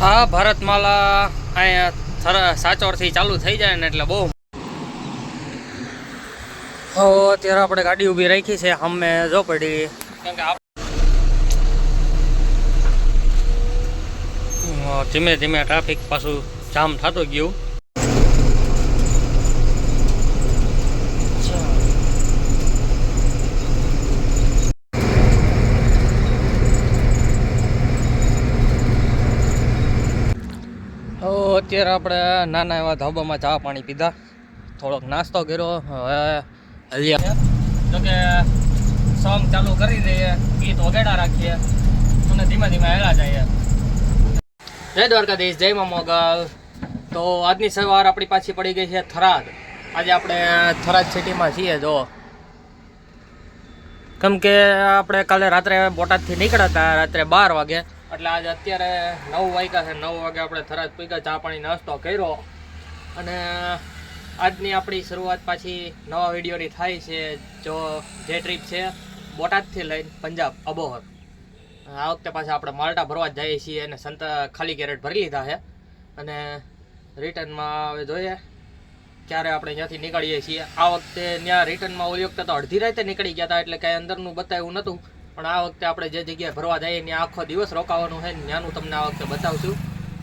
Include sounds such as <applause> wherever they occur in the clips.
હા, ભારતમાલા અહીંયા સાચોરથી ચાલુ થઈ જાય ને એટલે બહુ તો અત્યારે આપણે ગાડી ઊભી રાખી છે અમે જો પડી. કેમ કે ધીમે ધીમે ટ્રાફિક પાછું જામ થતું ગયું તો અત્યારે આપણે નાના એવા ધાબામાં ચા પાણી પીધા. થોડોક નાસ્તો કર્યો, હવે હલ્યા. જોકે સોંગ ચાલુ કરી દઈએ, ગીત વગેડા રાખીએ, અને ધીમે ધીમે હેલા જઈએ. જય દ્વારકાધીશ, જય મા મોગલ. તો આજની સવાર આપણી પાછી પડી ગઈ છે થરાદ. આજે આપણે થરાદ સિટીમાં છીએ, જો. કેમ કે આપણે કાલે રાત્રે બોટાદથી નીકળ્યા હતા, રાત્રે બાર વાગે. એટલે આજે અત્યારે નવ વાગ્યા છે. નવ વાગે આપણે થરાદ પીગા ચા પાણી નાસ્તો કર્યો. અને આજની આપણી શરૂઆત પાછી નવા વિડીયોની થાય છે. જો જે ટ્રીપ છે બોટાદથી લઈને પંજાબ, અબોહર. આ વખતે પાછા આપણે માલ્ટા ભરવા જ જઈએ છીએ અને સંત ખાલી કેરેટ ભરી લીધા છે. અને રિટર્નમાં હવે જોઈએ. ક્યારે આપણે ત્યાંથી નીકળીએ છીએ? આ વખતે ત્યાં રિટર્નમાં ઓલી વખતે તો અડધી રાતે નીકળી ગયા હતા એટલે કાંઈ અંદરનું બતાવ્યું નહોતું. પણ આ વખતે આપણે જે જગ્યાએ ભરવા જઈએ ત્યાં આખો દિવસ રોકાવાનું છે ત્યાંનું તમને આ વખતે બતાવશું.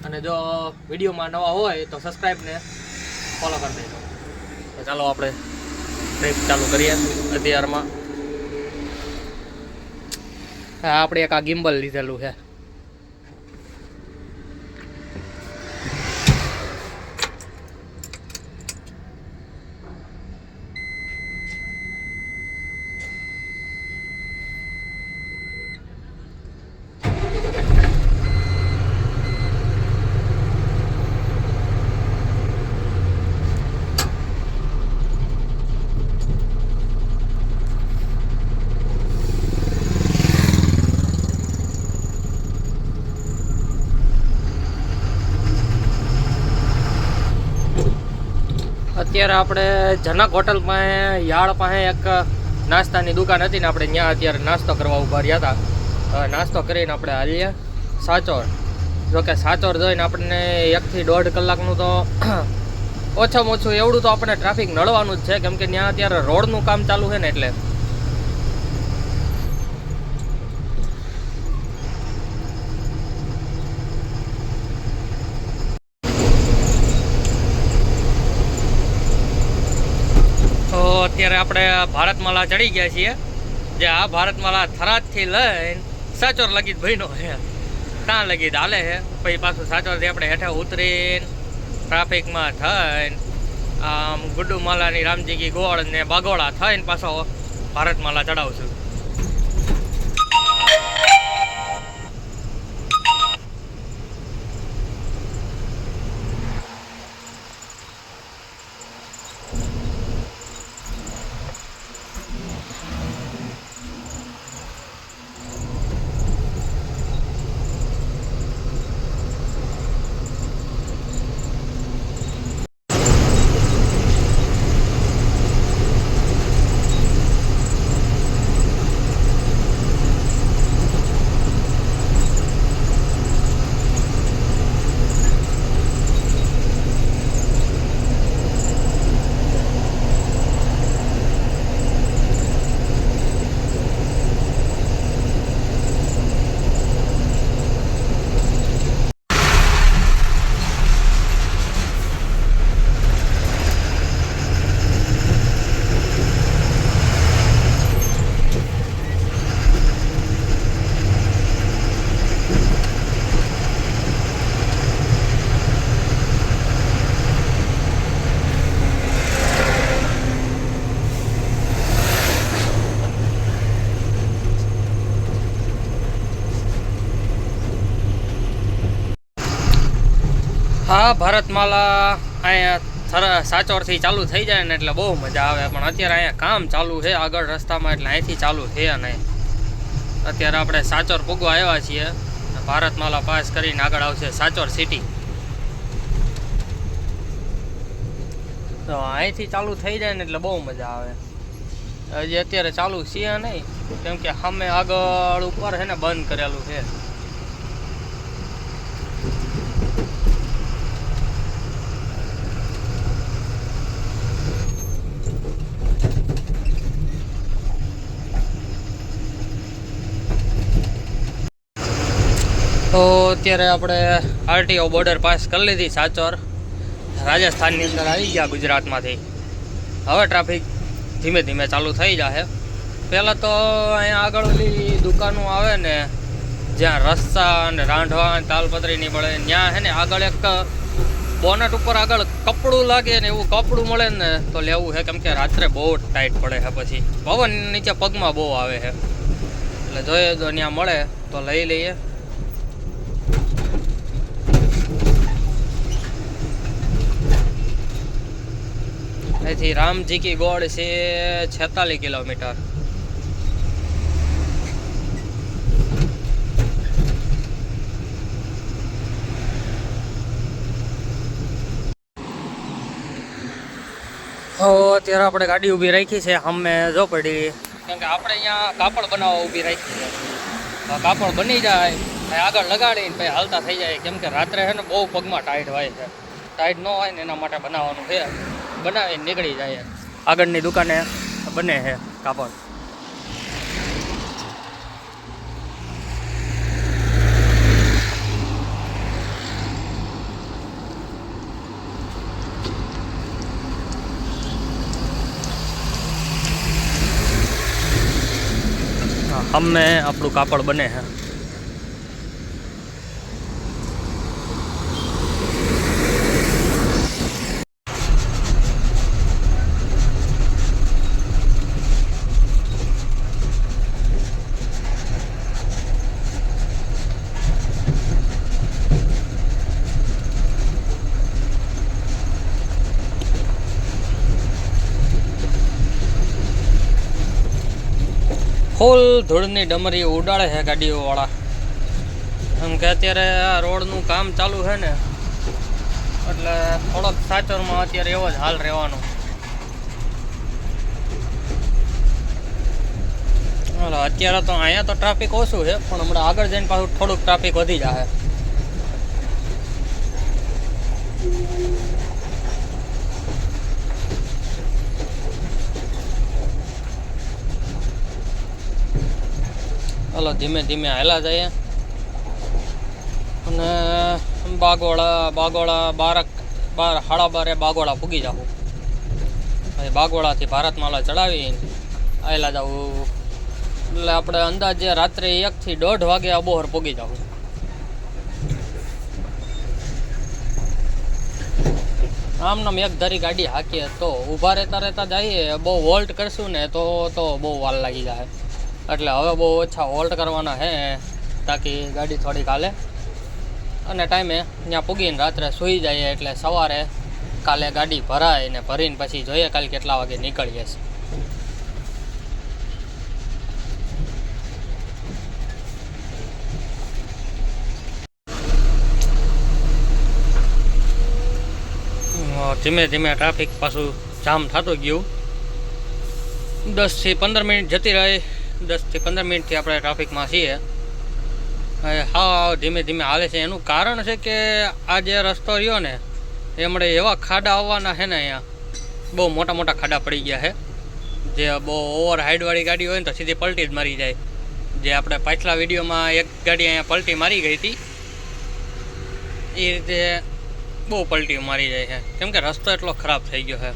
અને જો વિડીયોમાં નવા હોય તો સબસ્ક્રાઈબને ફોલો કરી દેજો. તો ચાલો આપણે ટ્રીપ ચાલુ કરીએ અત્યારમાં. આપણે એક આ ગિમ્બલ લીધેલું છે. અત્યારે આપણે જનક હોટલ પાસે, યાળ પાસે એક નાસ્તાની દુકાન હતી ને આપણે ત્યાં અત્યારે નાસ્તો કરવા ઊભા રહ્યા હતા. નાસ્તો કરીને આપણે હાલીએ. સાચોર. જોકે સાચોર જોઈને આપણને એકથી દોઢ કલાકનું તો <clears throat> ઓછામાં ઓછું એવડું તો આપણે ટ્રાફિક નડવાનું જ છે. કેમ કે ત્યાં અત્યારે રોડનું કામ ચાલુ છે ને એટલે તો અત્યારે આપણે ભારતમાલા ચડી ગયા છીએ. જે આ ભારતમાલા થરાદથી લઈને સાચોર લગી ભાઈનો છે. ત્યાં લગી હાલે છે. પછી પાછું સાચોરથી આપણે હેઠે ઉતરીને ટ્રાફિકમાં થઈને આમ ગુડ્ડુમાલાની રામજીગી ગોળ ને બાગોળા થઈને પાછો ભારતમાલા ચડાવશું હા ભારતમાલા અહીંયા સાચોરથી ચાલુ થઈ જાય ને એટલે બહુ મજા આવે. પણ અત્યારે અહીંયા કામ ચાલુ છે, આગળ રસ્તામાં એટલે અહીંથી ચાલુ છે નહીં અત્યારે આપણે સાચોર પૂગવા આવ્યા છીએ. ભારતમાલા પાસ કરીને આગળ આવશે સાચોર સિટી. તો અહીંથી ચાલુ થઈ જાય ને એટલે બહુ મજા આવે. હજી અત્યારે ચાલુ છીએ નહીં. કેમ કે સામે આગળ ઉપર છે ને બંધ કરેલું છે. તો અત્યારે આપણે આરટીઓ બોર્ડર પાસ કરી લીધી સાચોર. રાજસ્થાનની અંદર આવી ગયા ગુજરાતમાંથી. હવે ટ્રાફિક ધીમે ધીમે ચાલુ થઈ જશે પહેલાં તો અહીંયા આગળ ઓલી દુકાનો આવે ને, જ્યાં રસ્તા અને રાંધવા અને તાલપત્રી નહીં મળે ત્યાં છે ને આગળ એક બોનટ ઉપર આગળ કપડું લાગે ને એવું કપડું મળે ને, તો લેવું છે કેમ કે રાત્રે બહુ ટાઈટ પડે છે પછી. પવન નીચે પગમાં બહુ આવે છે એટલે જોઈએ તો ત્યાં મળે, તો લઈ લઈએ. અહીંથી રામજી કી ગોળ છે છેતાલીસ કિલોમીટર. હો અત્યારે આપણે ગાડી ઊભી રાખી છે અમે જો પડી. કેમ કે આપણે અહીંયા કાપડ બનાવવા ઊભી રાખી છે. કાપડ બની જાય પછી આગળ લગાડીને પછી હાલતા થઈ જાય. કેમ કે રાત્રે છે ને બહુ પગમાં ટાઈટ હોય છે. ટાઈટ ન હોય ને એના માટે બનાવવાનું છે. બનાવીને નીકળી જાય. આગળની દુકાને બને છે કાપડ. અમે આપણું કાપડ બને છે. ફૂલ ધૂળની ડમરી ઉડાડે છે ગાડીઓવાળા. એમ કે અત્યારે આ રોડનું કામ ચાલુ છે ને, એટલે થોડોક સાચરમાં અત્યારે એવો જ હાલ રહેવાનો. હાલો, અત્યારે તો અહીંયા તો ટ્રાફિક ઓછું છે, પણ હમણાં આગળ જઈને પાછું થોડુંક ટ્રાફિક વધી જાય હાલો, ધીમે ધીમે હાલા જઈએ. અને બાગોળા બાગોળા બારક, બાર, હાડા બારે બાગોળા પૂગી જાવ પછી બાગોળાથી ભારતમાલા ચડાવી આવેલા જાવું એટલે આપણે અંદાજે રાત્રે એકથી દોઢ વાગે અબોહર પૂગી જાવ આમ નામ એક ધરી ગાડી હાકીએ તો ઊભા રહેતા રહેતા જઈએ, બહુ વોલ્ટ કરશું ને તો તો બહુ વાલ લાગી જાય. એટલે હવે બહુ ઓછા હોલ્ટ કરવાના છે તાકી ગાડી થોડીક હાલે. અને ટાઈમે ત્યાં પૂગીને રાત્રે સૂઈ જઈએ એટલે સવારે કાલે ગાડી ભરાય ને ભરીને પછી જોઈએ કાલે કેટલા વાગે નીકળીએ છીએ. ધીમે ધીમે ટ્રાફિક પાછું જામ થતું ગયું. દસથી પંદર મિનિટ જતી રહી. દસથી પંદર મિનિટથી આપણે ટ્રાફિકમાં છીએ. હા ધીમે ધીમે હાલે છે. એનું કારણ છે કે આ જે રસ્તો રહ્યો ને એ હમણાં એવા ખાડા આવવાના છે ને અહીંયા. બહુ મોટા મોટા ખાડા પડી ગયા છે. જે બહુ ઓવર હાઇડવાળી ગાડી હોય ને તો સીધી પલટી જ મારી જાય. જે આપણે પાછલા વિડીયોમાં એક ગાડી અહીંયા પલટી મારી ગઈ હતી. એ રીતે બહુ પલટી મારી જાય છે. કેમ કે રસ્તો એટલો ખરાબ થઈ ગયો છે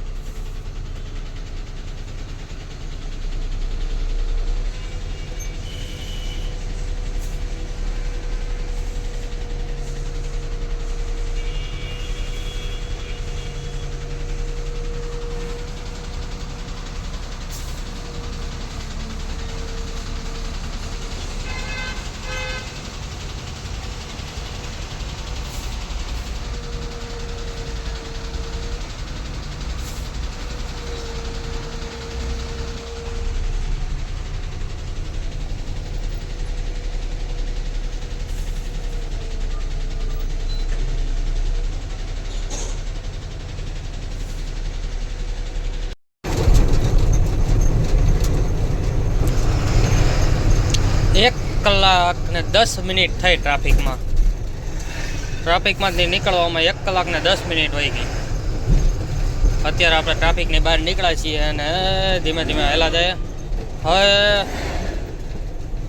એક કલાક ને દસ મિનિટ થઈ ટ્રાફિકમાં. ટ્રાફિકમાંથી નીકળવામાં એક કલાક ને દસ મિનિટ વહી ગઈ. અત્યારે આપણે ટ્રાફિકની બહાર નીકળ્યા છીએ અને ધીમે ધીમે હેલા જાય હવે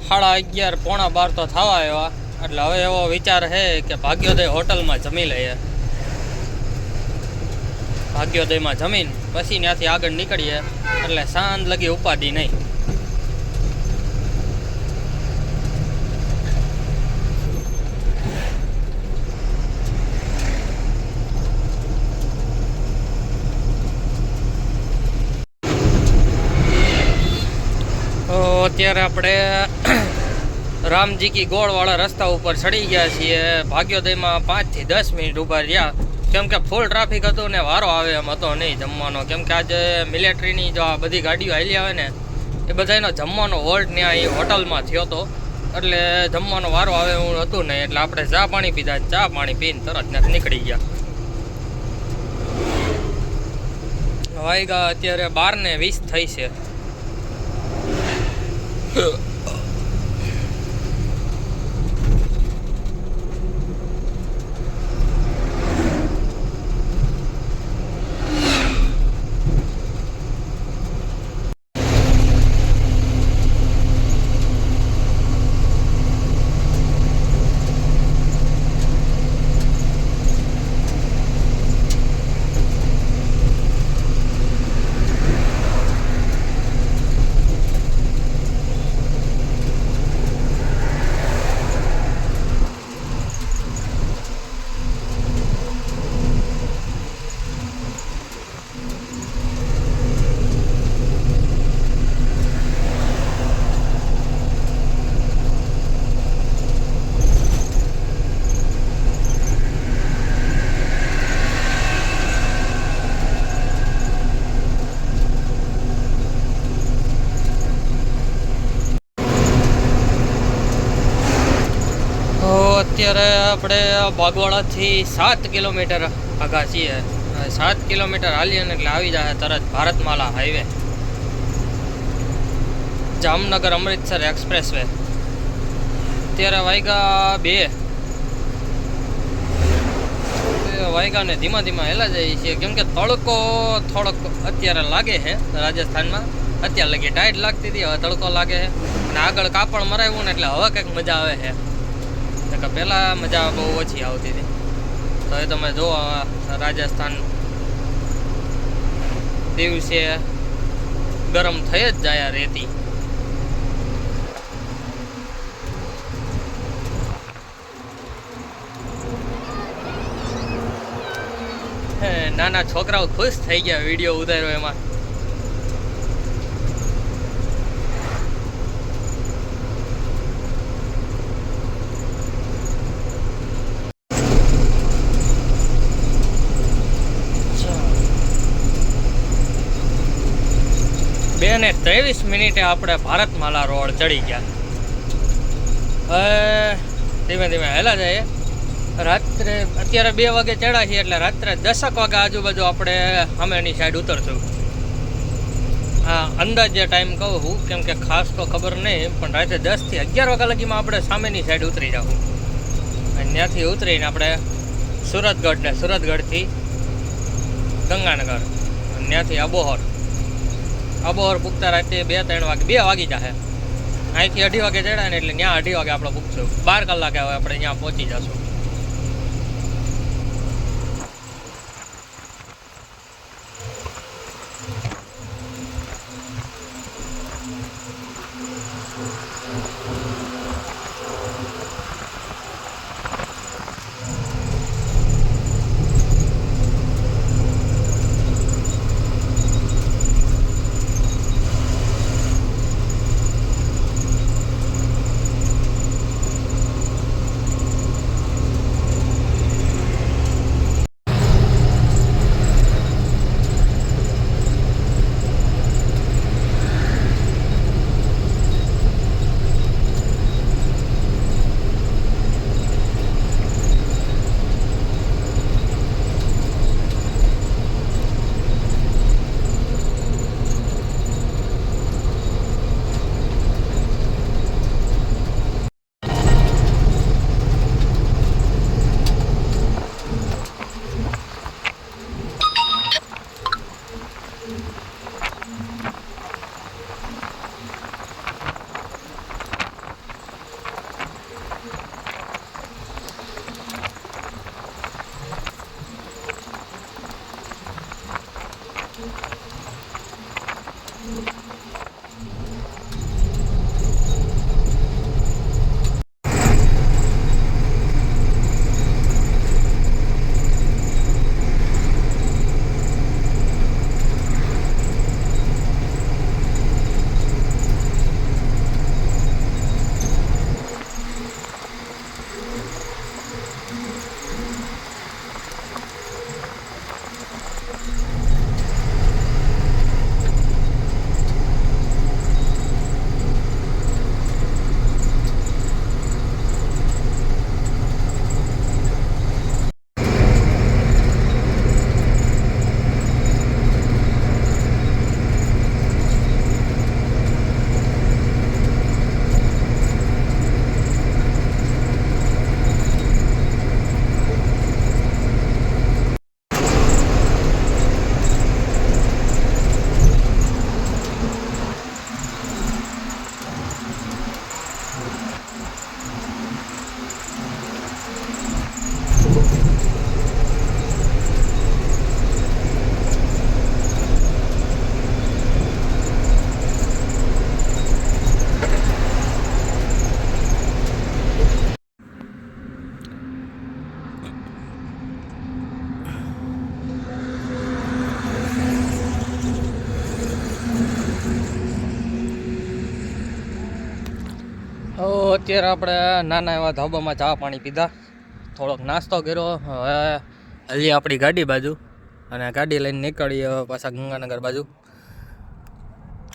સાડા અગિયાર પોણા બાર તો થવા આવ્યા. એટલે હવે એવો વિચાર છે કે ભાગ્યોદય હોટલમાં જમી લઈએ. ભાગ્યોદયમાં જમીન, પછી ત્યાંથી આગળ નીકળીએ. એટલે સાંજ લગી ઉપાધિ નહીં તો અત્યારે આપણે રામજી કી ગોળવાળા રસ્તા ઉપર ચડી ગયા છીએ. ભાગ્યોદયમાં પાંચથી દસ મિનિટ ઊભા રહ્યા. કેમ કે ફૂલ ટ્રાફિક હતું ને વારો આવે એમ હતો નહીં જમવાનો. કેમ કે આજે મિલિટરીની જો આ બધી ગાડીઓ હાલી આવે ને, એ બધાનો જમવાનો હોલ્ટ ત્યાં એ હોટલમાં થયો હતો એટલે જમવાનો વારો આવે એવું હતું નહીં. એટલે આપણે ચા પાણી પીધા ચા પાણી પીને તરત ને નીકળી ગયા. વાયગા અત્યારે બાર ને વીસ થઈ છે. Huh. <laughs> આપણે બાગવાડાથી સાત કિલોમીટર આગા છીએ. સાત કિલોમીટર હાલીએ એટલે આવી જાય તરત Bharatmala highway Jamnagar Amritsar expressway અત્યારે વાયગા બે. વાયગા ને ધીમા ધીમા હેલા જાય છે. કેમ કે તડકો થોડોક અત્યારે લાગે છે રાજસ્થાનમાં. અત્યારે લગી ટાઈટ લાગતી હતી, હવે તડકો લાગે છે. અને આગળ કાપડ મરાવ્યું ને એટલે હવે કંઈક મજા આવે છે. કે પહેલાં મજા બહુ ઓછી આવતી હતી. તો એ તમે જુઓ રાજસ્થાન દિવસે ગરમ થઈ જ જાય રેતી. નાના છોકરાઓ ખુશ થઈ ગયા વીડિયો ઉતાર્યો એમાં. બે ને ત્રેવીસ મિનિટે આપણે ભારતમાલા રોડ ચડી ગયા. ધીમે ધીમે હેલા જઈએ. રાત્રે, અત્યારે બે વાગે ચડ્યા છીએ એટલે રાત્રે દસક વાગે આજુબાજુ આપણે સામેની સાઈડ ઉતરશું. હા અંદાજે ટાઈમ કહું હું, કેમ કે ખાસ તો ખબર નહીં, પણ રાત્રે દસથી અગિયાર વાગ્યા લગીમાં આપણે સામેની સાઈડ ઉતરી જાઉં અને ત્યાંથી ઉતરીને આપણે સુરતગઢ ને સુરતગઢથી ગંગાનગર, અને ત્યાંથી અબોહર અબોહર પૂગતા રાતે બે, ત્રણ વાગે, બે વાગી જશે અહીંથી અઢી વાગે ચડ્યા ને એટલે ત્યાં અઢી વાગે આપણે પૂગશું. બાર કલાકે હવે આપણે ત્યાં પહોંચી જશું. અત્યારે આપણે નાના એવા ધાબામાં ચા પાણી પીધા. થોડોક નાસ્તો કર્યો. હવે હજી આપણી ગાડી બાજુ અને ગાડી લઈને નીકળીએ પાછા ગંગાનગર બાજુ.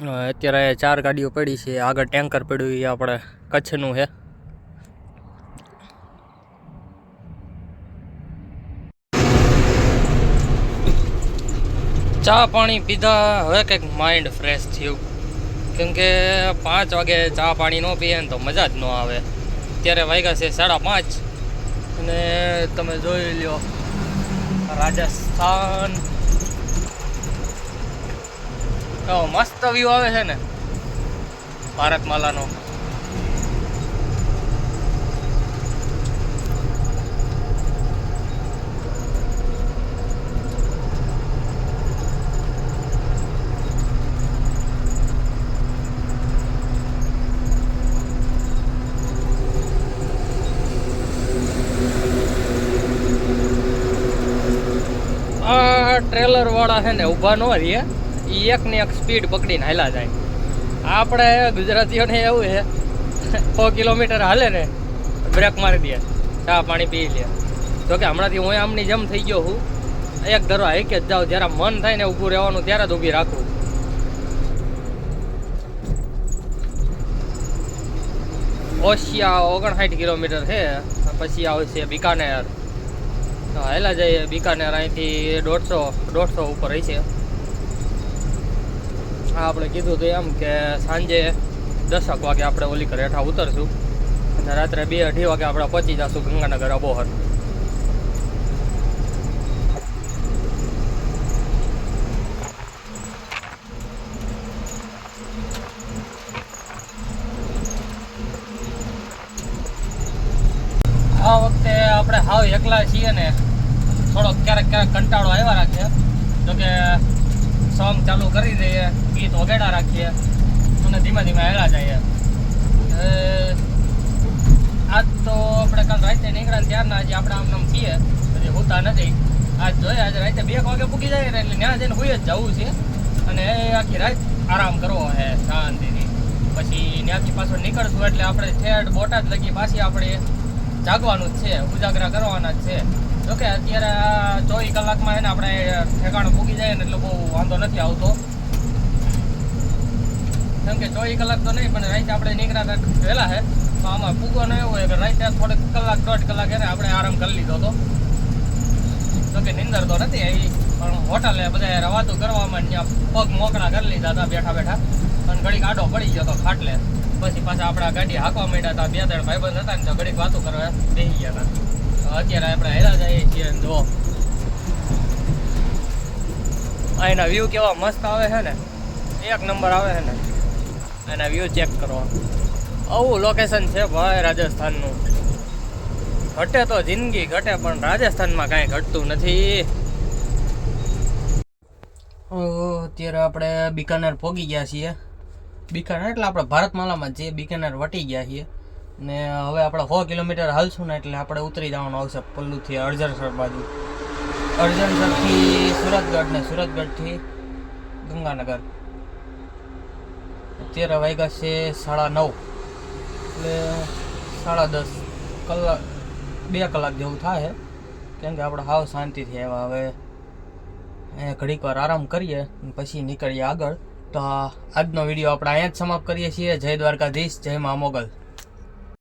અત્યારે ચાર ગાડીઓ પડી છે. આગળ ટેન્કર પડ્યું એ આપણે કચ્છનું છે. ચા પાણી પીધા. હવે કંઈક માઇન્ડ ફ્રેશ થયું. કેમ કે પાંચ વાગે ચા પાણી ન પીએ ને તો મજા જ ન આવે. અત્યારે વાગ્યા છે સાડા પાંચ. અને તમે જોઈ લ્યો, રાજસ્થાન. મસ્ત વ્યૂ આવે છે ને. ભારતમાલાનો આ ટ્રેલર વાળા છે ને, ઊભા ન રહીએ. એ એકની એક સ્પીડ પકડીને હાલા જાય. આપણે ગુજરાતીઓને એવું છે સો કિલોમીટર હાલે ને, બ્રેક મારી દે, ચા પાણી પી લે. તો કે હમણાંથી હું આમની જેમ થઈ ગયો હું એક ધરો હાઈકે જ જાઉં જ્યારે મન થાય ને ઊભું રહેવાનું, ત્યારે જ ઊભી રાખું. ઓશિયા ઓગણસાઠ કિલોમીટર છે, પછી આવશે બિકાનેર. હાલા જઈએ. બિકાનેર અહીંથી દોઢસો દોઢસો ઉપર હશે હા આપણે કીધું હતું એમ કે સાંજે દસક વાગે આપણે ઓલી કરે હેઠા ઉતરશું. અને રાત્રે બે અઢી વાગે આપણે પહોંચી જશું ગંગાનગર અબોહર આ વખતે આપણે હાવ એકલા છીએ ને. થોડોક ક્યારેક ક્યારેક કંટાળો આવ્યા રાખે. તો કે સોંગ ચાલુ કરી દઈએ, ગીત વગાડ્યા રાખીએ, અને ધીમે ધીમે હેલા જઈએ. આજ તો આપણે કાલ રાતે નીકળ્યા ત્યારના આજે આપણે આમ નામ છીએ. હજી હોતા નથી. આજ જોઈએ, આજે રાતે બે વાગે પૂકી જાય એટલે ત્યાં જઈને હોઈ જ જવું છે. અને આખી રાત આરામ કરવો હે, શાંતિથી. પછી ત્યાંથી પાછો નીકળશું એટલે આપણે છેડ બોટાદ લગી પાછી આપણે જાગવાનું જ છે, ઉજાગરા કરવાના જ છે. જોકે અત્યારે આ ચોવીસ કલાકમાં એને આપણે ઠેકાણું પૂગી જાય ને એટલે બહુ વાંધો નથી આવતો. કેમ કે ચોવીસ કલાક તો નહીં, પણ રાતે આપણે નીકળ્યા વહેલા છે. તો આમાં પૂગવાનો એવું હોય કે રાતે થોડેક કલાક, દોઢ કલાક એને આપણે આરામ કરી લીધો હતો. જોકે નિંદર તો નથી આવી, પણ હોટલે બધા રવાતું કરવામાં ત્યાં પગ મોકળા કરી લીધા હતા બેઠા બેઠા. અને ઘડીક આડો પડી ગયો હતો ખાટલે. પછી પાછા આપણા ગાડી હાંકવા માંડ્યા હતા. બે ત્રણ ભાઈબંધ હતા ને તો ઘડીક વાતો કરવા બેસી ગયા હતા. અત્યારે આપણે હેરા જઈએ છીએ જો. આ વ્યૂ કેવા મસ્ત આવે છે ને? એક નંબર આવે છે ને? એના વ્યૂ ચેક કરો. આવું લોકેશન છે ભાઈ રાજસ્થાનનું. ઘટે તો જિંદગી ઘટે, પણ રાજસ્થાનમાં કાંઈ ઘટતું નથી. અત્યારે આપણે બિકાનેર પહોંચી ગયા છીએ. બિકાનેર એટલે આપણે ભારતમાલામાં જે બિકાનેર વટી ગયા છીએ. ને હવે આપણે સો કિલોમીટર હાલશું ને એટલે આપણે ઉતરી જવાનું આવશે પલ્લુથી અડજરસર બાજુ. અડજરસરથી સુરતગઢ ને સુરતગઢથી ગંગાનગર. અત્યારે વાગ્યા છે સાડા નવ. એટલે સાડા દસ કલાક, બે કલાક જેવું થાય. કેમ કે આપણે હાવ શાંતિથી આવ્યા. હવે અહીંયા ઘડીક વાર આરામ કરીએ પછી નીકળીએ આગળ. તો આજનો વીડિયો આપણે અહીંયા જ સમાપ્ત કરીએ છીએ. જય દ્વારકાધીશ, જય મા મોગલ.